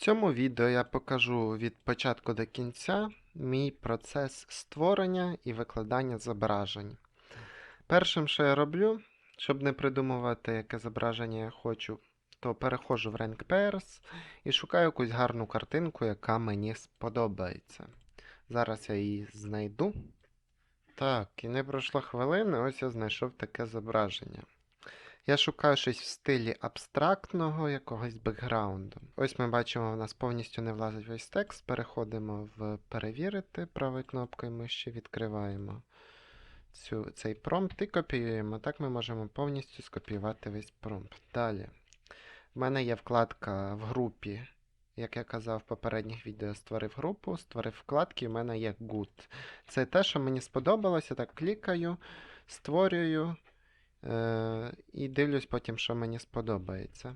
цьому відео я покажу від початку до кінця мій процес створення і викладання зображень. Першим, що я роблю, щоб не придумувати, яке зображення я хочу, то переходжу в Rank Pairs і шукаю якусь гарну картинку, яка мені сподобається. Зараз я її знайду. Так, і не пройшло хвилини, ось я знайшов таке зображення. Я шукаю щось в стилі абстрактного якогось бекграунду. Ось ми бачимо, у нас повністю не влазить весь текст. Переходимо в перевірити правою кнопкою миші, відкриваємо цю, цей промпт і копіюємо. Так ми можемо повністю скопіювати весь промпт. Далі. В мене є вкладка в групі. Як я казав в попередніх відео, створив групу, створив вкладки, і в мене є good. Це те, що мені сподобалося. Так клікаю, створюю. Е, і дивлюсь потім, що мені сподобається.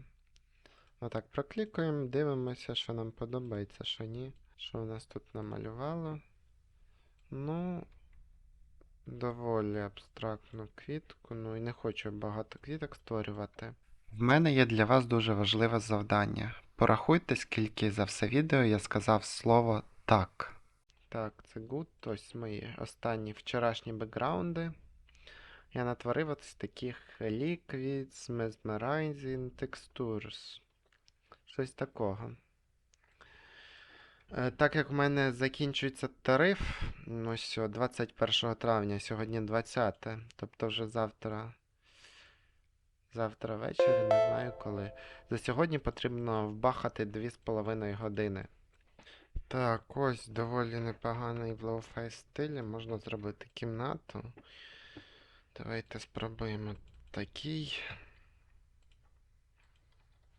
Отак, проклікуємо, дивимося, що нам подобається, що ні. Що в нас тут намалювало. Ну, доволі абстрактну квітку. Ну і не хочу багато квіток створювати. В мене є для вас дуже важливе завдання. Порахуйте, скільки за все відео я сказав слово так. Так, це good. Ось мої останні вчорашні бекграунди. Я натворив ось таких liquids, mesmerizing textures. Щось такого. Е, Так як в мене закінчується тариф, ну, ось о, 21 травня, сьогодні 20, тобто вже завтра. Завтра ввечері, не знаю коли. За сьогодні потрібно вбахати 2,5 години. Так, ось доволі непоганий в лоу-фай стилі. Можна зробити кімнату. Давайте спробуємо такий.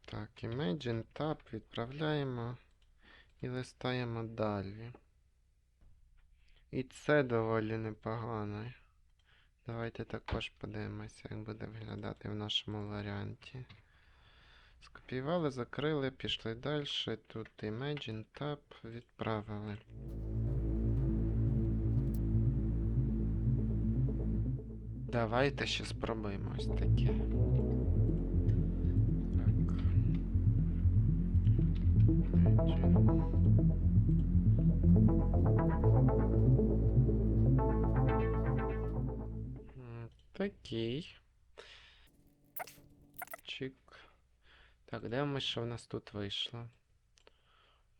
Так, Imagine Tab відправляємо і листаємо далі. І це доволі непогано. Давайте також подивимося, як буде виглядати в нашому варіанті. Скопіювали, закрили, пішли далі. Тут Imagine Tab відправили. Давайте ще спробуємо ось таке. Так. Такий. Чик. Так, дивимось, що в нас тут вийшло.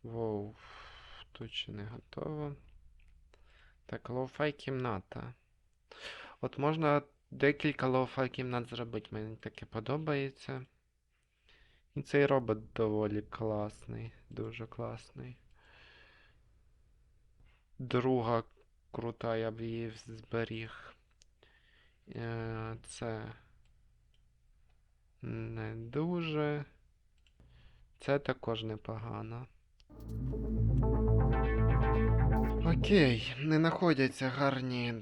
Воу. Тут ще не готово. Так, лоу-фай кімната. От можна декілька лоу-фай кімнат зробити, мені таке подобається. І цей робот доволі класний, дуже класний. Друга крута, я б її зберіг. Е, Це не дуже. Це також непогано. Окей, не знаходяться гарні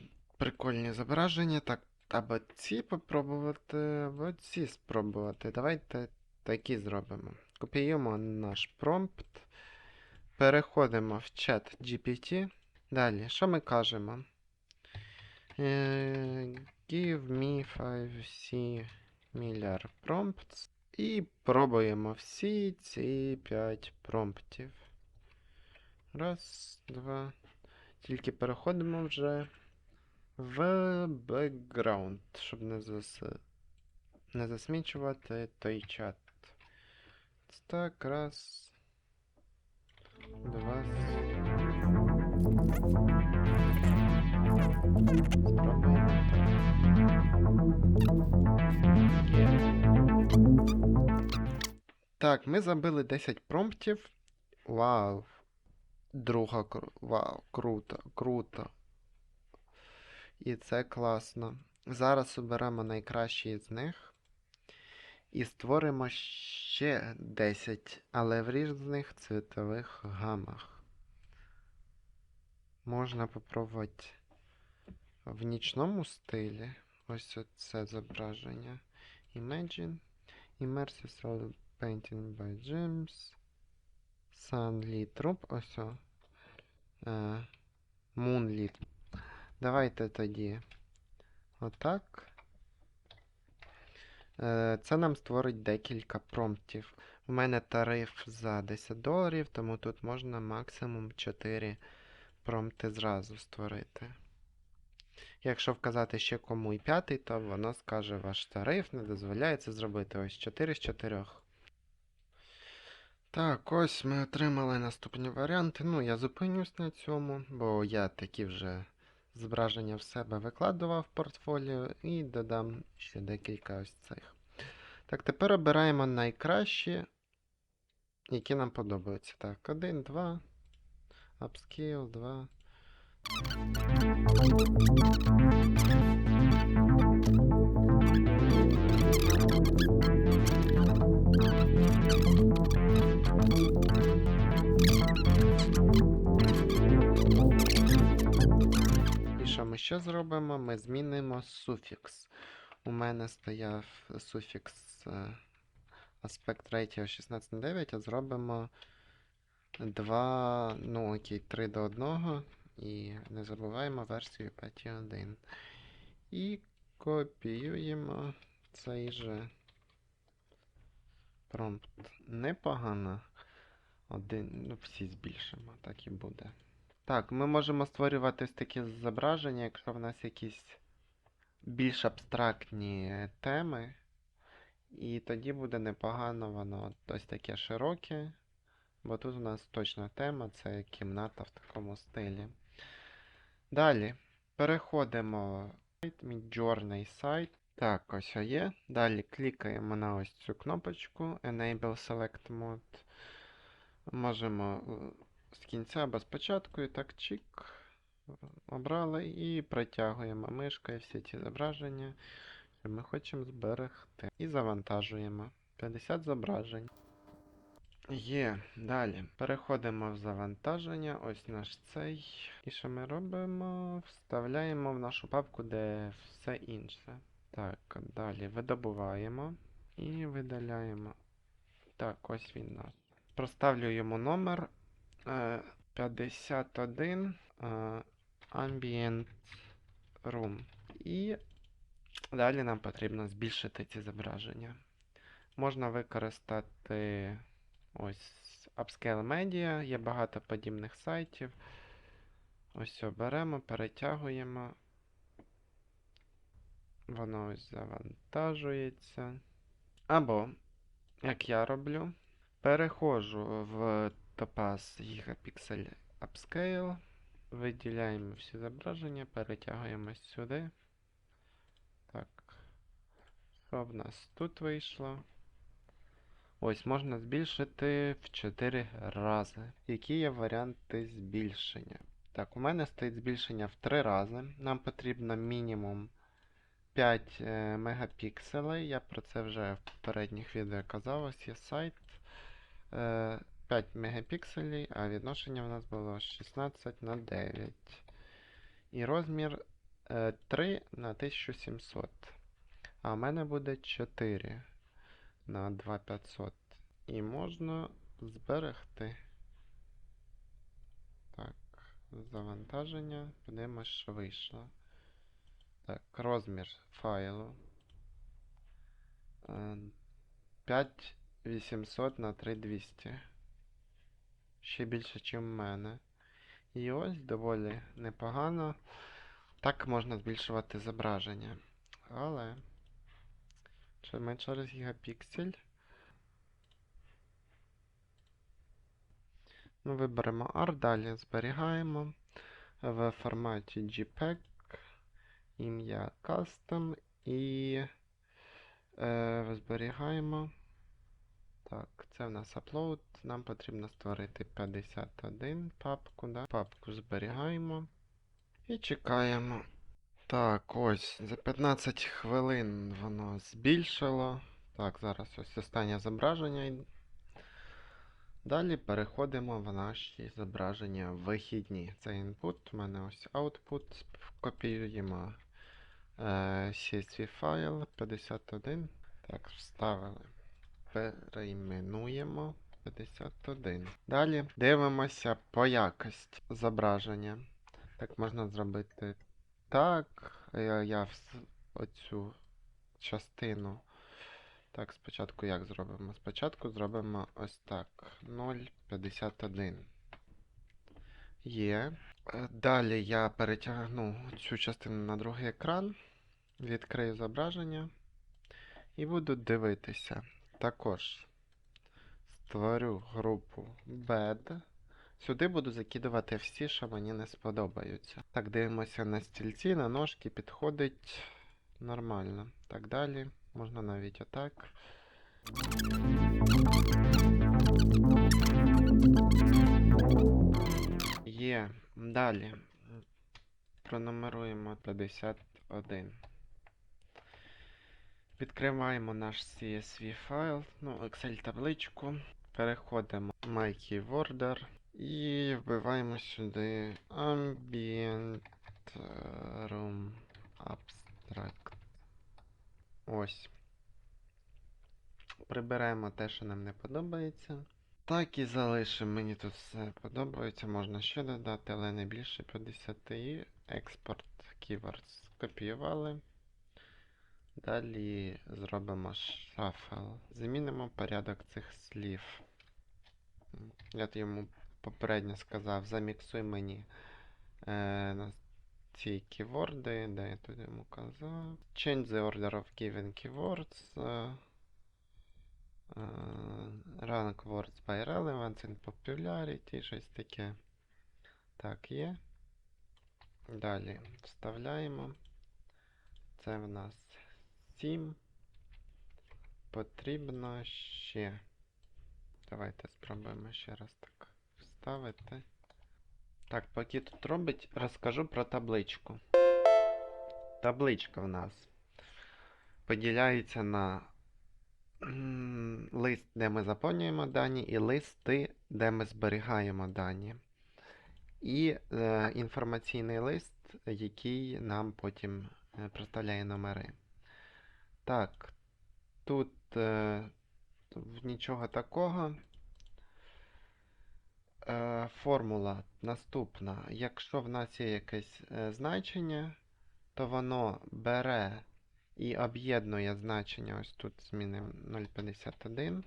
прикольні зображення. Так, або ці попробувати, або ці спробувати. Давайте такі зробимо. Копіюємо наш промпт. Переходимо в чат GPT. Далі, що ми кажемо? Е, Give me 5 similar prompts. І пробуємо всі ці 5 промптів. Раз, два. Тільки переходимо вже в бекграунд, щоб не, зас... не засмічувати той чат. Так, раз. Два. Спробуємо. Так, ми забили 10 промптів. Вау. Друга кру... Вау, круто, круто. І це класно. Зараз оберемо найкращі з них. І створимо ще 10, але в різних цвітових гамах. Можна попробувати в нічному стилі. Ось це зображення. Imagine. Immersive Solid Painting by James. Sunlit Troop. Ось. Е, Moonlit. Давайте тоді. Отак. Е, Це нам створить декілька промптів. У мене тариф за 10 доларів, тому тут можна максимум 4 промпти зразу створити. Якщо вказати ще кому і п'ятий, то воно скаже, ваш тариф не дозволяє це зробити. Ось 4 з 4. Так, ось ми отримали наступні варіанти. Ну, я зупинюсь на цьому, бо я такі вже зображення в себе викладував в портфоліо і додам ще декілька ось цих. Так, тепер обираємо найкращі, які нам подобаються. Так, 1, 2, Upscale, 2. Що зробимо? Ми змінимо суфікс. У мене стояв суфікс е, аспект ratio 16 на 9, а зробимо 2, ну окей, 3 до 1. І не забуваємо версію 5.1. І копіюємо цей же промпт. Непогано. Один, ну всі збільшимо, так і буде. Так, ми можемо створювати ось такі зображення, якщо в нас якісь більш абстрактні теми. І тоді буде непогано воно ось таке широке. Бо тут у нас точна тема це кімната в такому стилі. Далі переходимо в Midjourney сайт. Так, ось є. Далі клікаємо на ось цю кнопочку Enable Select Mode. Можемо е, з кінця або спочатку, і так чик. Обрали і протягуємо мишкою всі ці зображення, що ми хочемо зберегти. І завантажуємо 50 зображень. Є, далі. Переходимо в завантаження. Ось наш цей. І що ми робимо? Вставляємо в нашу папку, де все інше. Так, далі видобуваємо і видаляємо. Так, ось він наш. Проставлю йому номер 51 е, Ambient Room. І далі нам потрібно збільшити ці зображення. Можна використати ось Upscale Media, є багато подібних сайтів. Ось беремо, перетягуємо. Воно ось завантажується. Або, як я роблю, переходжу в Topaz Gigapixel Upscale, виділяємо всі зображення, перетягуємо сюди. Так. Що в нас тут вийшло? Ось можна збільшити в 4 рази. Які є варіанти збільшення? Так, у мене стоїть збільшення в 3 рази. Нам потрібно мінімум 5 е, мегапікселей. Я про це вже в попередніх відео казав. Ось є сайт. Е, 5 мегапікселей, а відношення в нас було 16 на 9. І розмір е, 3 на 1700. А у мене буде 4 на 2500. І можна зберегти. Так, завантаження. Подивимось, що вийшло. Так, розмір файлу. Е, 5800 на 3200. Ще більше, ніж в мене. І ось доволі непогано. Так можна збільшувати зображення. Але. Чи ми через гігапіксель. Ми виберемо R, далі зберігаємо в форматі JPEG, ім'я Custom і е, зберігаємо. Так, це в нас upload. Нам потрібно створити 51 папку. Да? Папку зберігаємо і чекаємо. Так, ось, за 15 хвилин воно збільшило. Так, зараз ось останнє зображення. Далі переходимо в наші зображення вихідні. Це input, у мене ось output. Копіюємо е, CSV файл 51. Так, вставили. Перейменуємо 51. Далі дивимося по якості зображення. Так, можна зробити так. Я, я оцю частину Так, спочатку як зробимо? Спочатку зробимо ось так. 0,51. Є. Е, Далі я перетягну цю частину на другий екран, відкрию зображення і буду дивитися. Також створю групу bed. Сюди буду закидувати всі, що мені не сподобаються. Так, дивимося на стільці, на ножки, підходить нормально. Так далі. Можна навіть отак. Є. Далі. Пронумеруємо 51. Відкриваємо наш CSV файл, ну, Excel табличку. Переходимо в Keyworder і вбиваємо сюди Ambient Room Abstract. Ось. Приберемо те, що нам не подобається. Так і залишимо. Мені тут все подобається. Можна ще додати, але не більше 50 і експорт keywords скопіювали. Далі зробимо shuffle. Замінимо порядок цих слів. Я йому попередньо сказав, заміксуй мені е, на ці ківорди, де я тут йому казав. Change the order of given keywords. е, е, Rank words by relevance and popularity, щось таке. Так, є. Далі вставляємо. Це в нас 7. Потрібно ще. Давайте спробуємо ще раз так вставити. Так, поки тут робить, розкажу про табличку. Табличка в нас поділяється на лист, де ми заповнюємо дані, і листи, де ми зберігаємо дані. І е, інформаційний лист, який нам потім е, представляє номери. Так, тут е, нічого такого. Е, формула наступна. Якщо в нас є якесь е, значення, то воно бере і об'єднує значення. Ось тут змінив 0,51.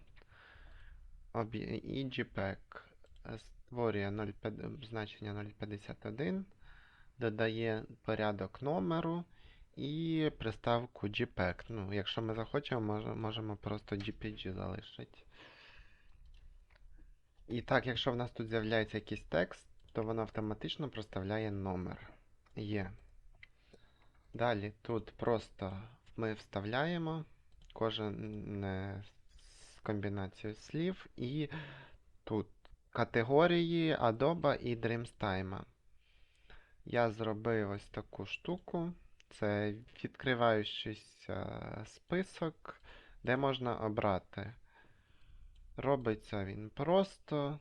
об'є- І JPEG е, створює 0,5 значення 0,51, додає порядок номеру і приставку JPEG. Ну, якщо ми захочемо, може- можемо просто JPG залишити. І так, якщо в нас тут з'являється якийсь текст, то воно автоматично проставляє номер. Є. Далі тут просто ми вставляємо кожен е, з комбінацією слів і тут категорії Adobe і DreamStime. Я зробив ось таку штуку. Це відкриваючийся список, де можна обрати. Робиться він просто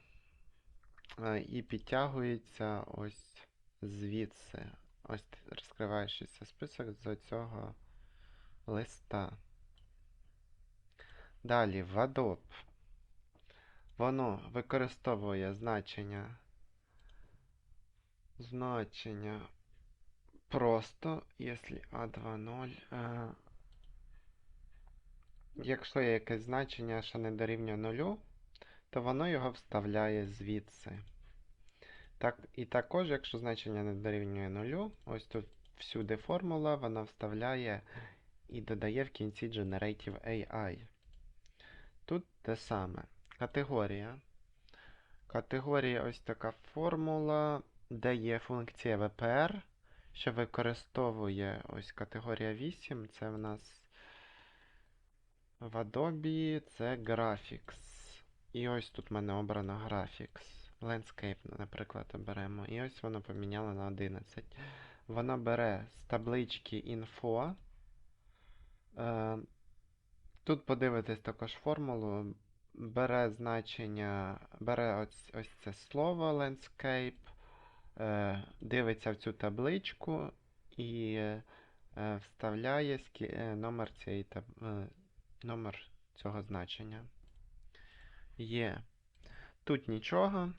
е, і підтягується ось звідси. Ось розкриваючийся список з цього листа. Далі в Adobe. Воно використовує значення. Значення просто, якщо A2.0. Е, якщо є якесь значення, що не дорівнює нулю, то воно його вставляє звідси. Так, і також, якщо значення не дорівнює нулю, ось тут всюди формула, вона вставляє і додає в кінці Generative AI. Тут те саме. Категорія. Категорія ось така формула, де є функція VPR, що використовує ось категорія 8. Це в нас в Adobe це Graphics. І ось тут в мене обрано Graphics. Landscape, наприклад, оберемо. І ось воно поміняло на 11. Воно бере з таблички info. Е, Тут подивитись також формулу. Бере значення, бере ось, ось це слово landscape, дивиться в цю табличку і е, вставляє е, номер, цієї е, номер цього значення. Є. Тут нічого.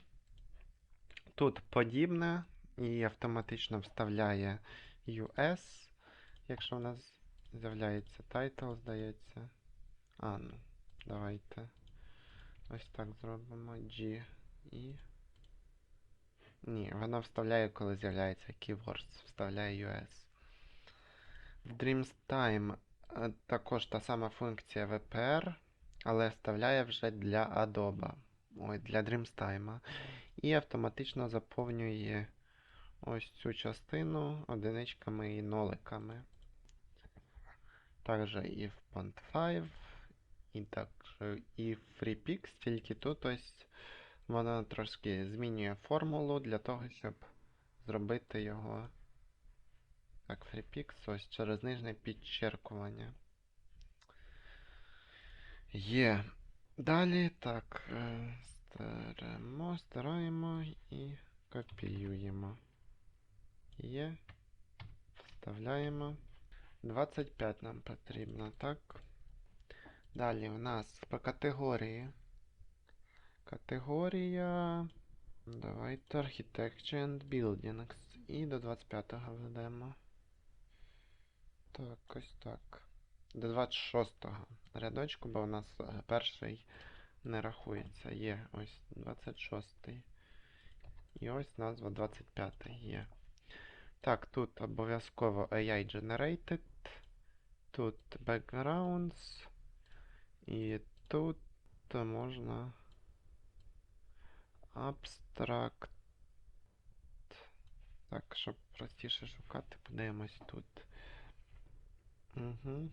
Тут подібне і автоматично вставляє US, якщо в нас з'являється title, здається. А, ну, давайте. Ось так зробимо. G і. Ні, вона вставляє, коли з'являється keywords, вставляє US. В Dreamstime е, також та сама функція VPR, але вставляє вже для Adobe. Ой, для Dreamstime. І автоматично заповнює ось цю частину одиничками і ноликами. Також і в Pont5, і також і в FreePix, тільки тут ось воно трошки змінює формулу для того, щоб зробити його так, FreePix, ось через нижнє підчеркування. Є. Далі так. е, Старемо, стараємо і копіюємо. Є. Вставляємо. 25 нам потрібно, так? Далі у нас по категорії. Категорія. Давайте Architecture and Buildings. І до 25-го ведемо. Так, ось так. До 26-го рядочку, бо у нас е, перший не рахується. Є ось 26-й. І ось назва 25-й є. Так, тут обов'язково AI Generated. Тут Backgrounds. І тут можна Abstract. Так, щоб простіше шукати, подивимось тут. Угу.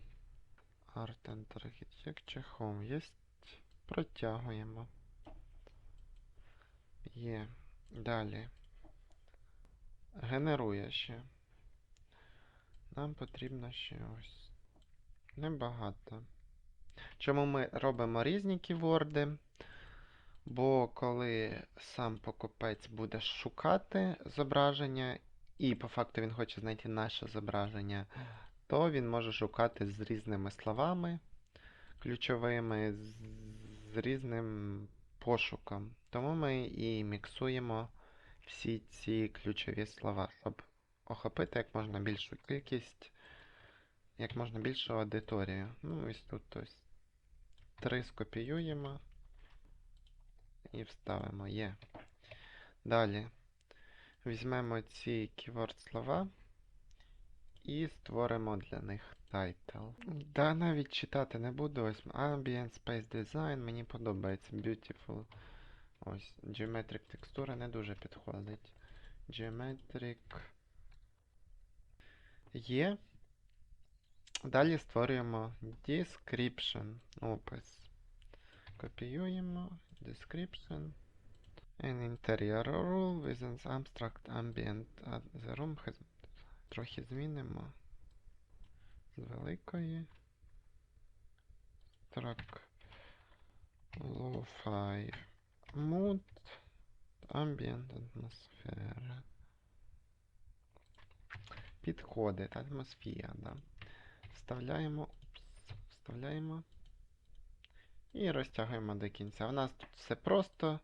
Art and Architecture Home. Єсть. Протягуємо. Є. Далі. Генерує ще. Нам потрібно ще ось. Небагато. Чому ми робимо різні ківорди? Бо коли сам покупець буде шукати зображення, і по факту він хоче знайти наше зображення, то він може шукати з різними словами ключовими, з, різним пошуком. Тому ми і міксуємо всі ці ключові слова, щоб охопити як можна більшу кількість, як можна більшу аудиторію. Ну, ось тут ось три скопіюємо і вставимо є. Далі візьмемо ці keyword слова і створимо для них title. Да, навіть читати не буду. Ось Ambient Space Design, мені подобається. Beautiful. Ось, Geometric текстура не дуже підходить. Geometric. Є. Далі створюємо description. Опис. Копіюємо. Description. An interior rule with an abstract ambient at the room has... Трохи змінимо. З великої. Track. Lo-fi. Mood. Ambient атмосфера. Підходить. Атмосфера, да. Вставляємо. Вставляємо. І розтягуємо до кінця. У нас тут все просто.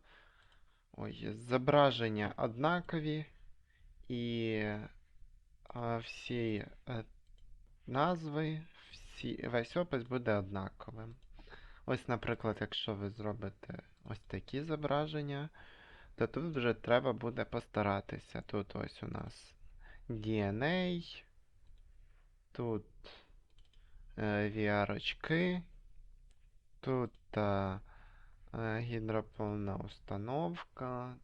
Ой, зображення однакові. І всі е, назви, всі, весь опис буде однаковим. Ось, наприклад, якщо ви зробите ось такі зображення, то тут вже треба буде постаратися. Тут ось у нас DNA, тут е, VR-очки, тут е, е, установка,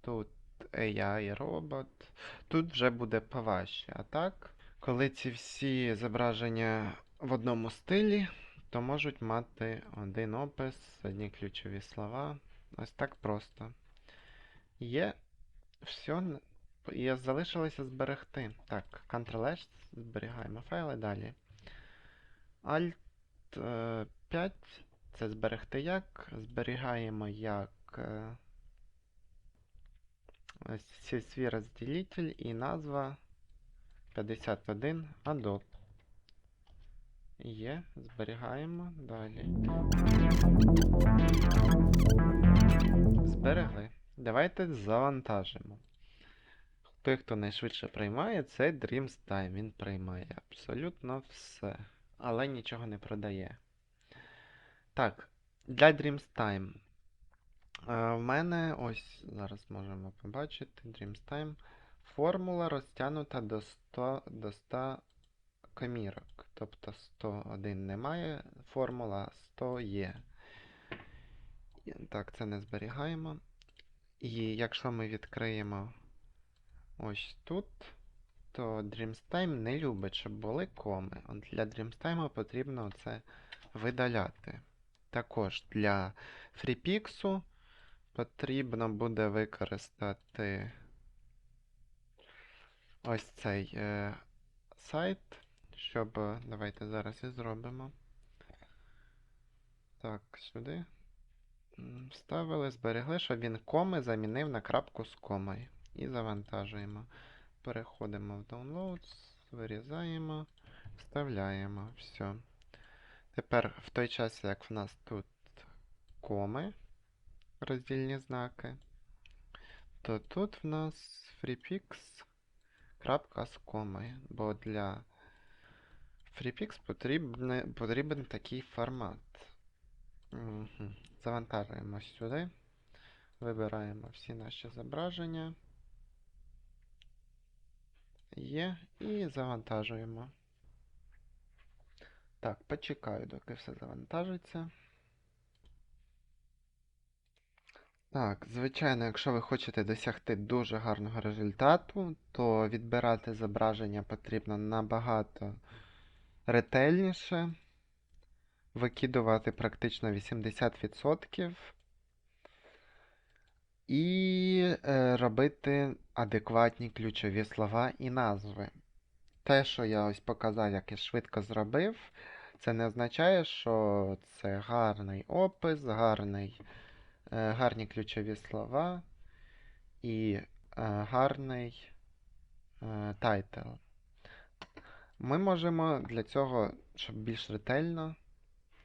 тут AI робот. Тут вже буде поважче. А так, коли ці всі зображення в одному стилі, то можуть мати один опис, одні ключові слова. Ось так просто. Є все. І залишилося зберегти. Так, Ctrl-S, зберігаємо файли далі. Alt е, 5 це зберегти як. Зберігаємо як. е, свій розділитель і назва 51 Adobe. Є, зберігаємо далі. Зберегли. Давайте завантажимо. Той, хто найшвидше приймає, це Dreamstime. Він приймає абсолютно все. Але нічого не продає. Так, для Dreamstime. Е, В мене ось зараз можемо побачити Dreamstime. Формула розтягнута до 100, до 100 комірок. Тобто 101 немає формула, 100 є. Так, це не зберігаємо. І якщо ми відкриємо ось тут, то Dreamstime не любить, щоб були коми. От для Dreamstime потрібно це видаляти. Також для FreePix потрібно буде використати ось цей е, сайт, щоб. Давайте зараз і зробимо. Так, сюди. Вставили, зберегли, щоб він коми замінив на крапку з комою. І завантажуємо. Переходимо в Downloads, вирізаємо, вставляємо. Все. Тепер в той час, як в нас тут коми, роздільні знаки, то тут в нас FreePix крапка з комою. Бо для FreePix потрібне, потрібен такий формат. Мгм. Завантажуємо сюди. Вибираємо всі наші зображення. Є. І завантажуємо. Так, почекаю, доки все завантажиться. Так, звичайно, якщо ви хочете досягти дуже гарного результату, то відбирати зображення потрібно набагато ретельніше. Викидувати практично 80%. І е, робити адекватні ключові слова і назви. Те, що я ось показав, як я швидко зробив, це не означає, що це гарний опис, гарний, е, гарні ключові слова і е, гарний е, тайтл. Ми можемо для цього, щоб більш ретельно,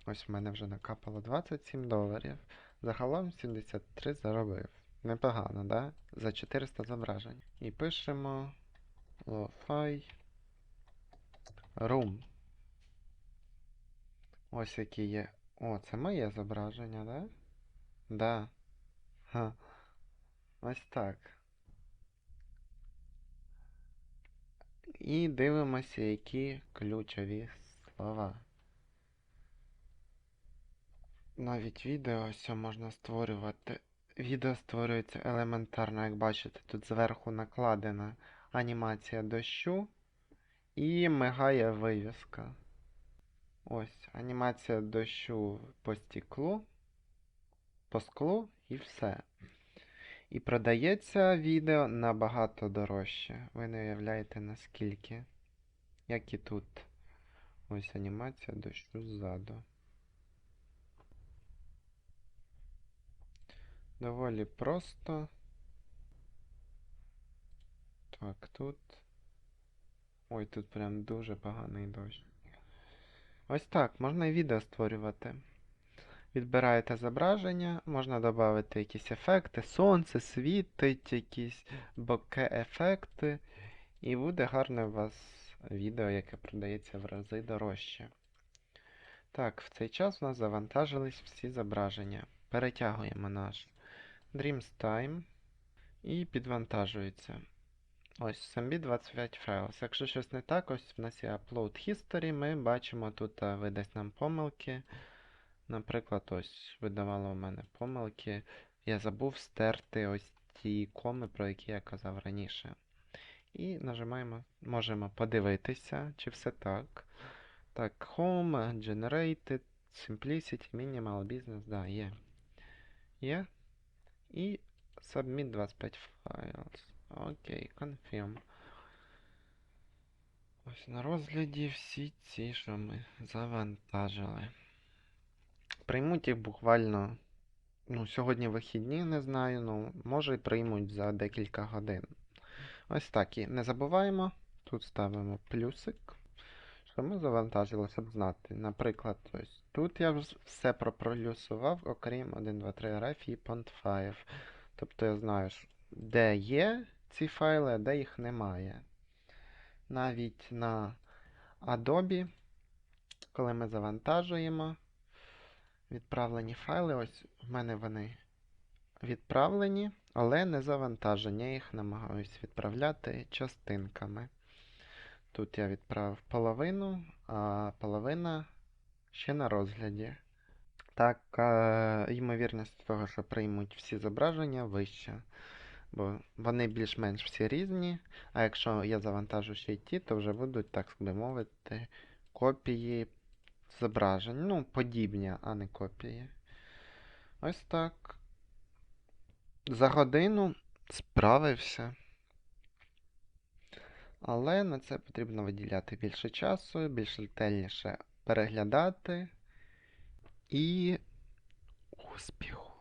ось в мене вже накапало 27 доларів. Загалом 73 заробив. Непогано, да? За 400 зображень. І пишемо lo-fi room. Ось які є. О, це моє зображення, да? Да. Ха. Ось так. І дивимося, які ключові слова. Навіть відео ось можна створювати. Відео створюється елементарно, як бачите, тут зверху накладена анімація дощу і мигає вивіска. Ось, анімація дощу по стеклу, по склу і все. І продається відео набагато дорожче. Ви не уявляєте наскільки. Як і тут. Ось анімація дощу ззаду. Доволі просто. Так, тут. Ой, тут прям дуже поганий дощ. Ось так, можна і відео створювати. Відбираєте зображення, можна додати якісь ефекти, сонце світить, якісь боке-ефекти. І буде гарне у вас відео, яке продається в рази дорожче. Так, в цей час у нас завантажились всі зображення. Перетягуємо наш Dreamstime і підвантажується. Ось SMB 25 Files. Якщо щось не так, ось в нас є Upload History, ми бачимо тут видасть нам помилки. Наприклад, ось видавало у мене помилки. Я забув стерти ось ті коми, про які я казав раніше. І нажимаємо, можемо подивитися, чи все так. Так, Home, Generated, Simplicity, Minimal Business, да, є. Є. І Submit 25 files. Окей, confirm. Ось на розгляді всі ці, що ми завантажили. Приймуть їх буквально. Ну, сьогодні вихідні, не знаю, ну, може і приймуть за декілька годин. Ось так. І не забуваємо. Тут ставимо плюсик. Що ми завантажили, щоб знати. Наприклад, ось тут я все пропролюсував, окрім 1, 2, 3 ref і pont5. Тобто я знаю, де є ці файли, де їх немає. Навіть на Adobe, коли ми завантажуємо, відправлені файли. Ось в мене вони відправлені, але не завантажені. Я їх намагаюсь відправляти частинками. Тут я відправив половину, а половина ще на розгляді. Так, е, ймовірність того, що приймуть всі зображення, вища. Бо вони більш-менш всі різні. А якщо я завантажу ще й ті, то вже будуть, так би мовити, копії зображень. Ну, подібні, а не копії. Ось так. За годину справився. Але на це потрібно виділяти більше часу, більш ретельніше переглядати. І успіху!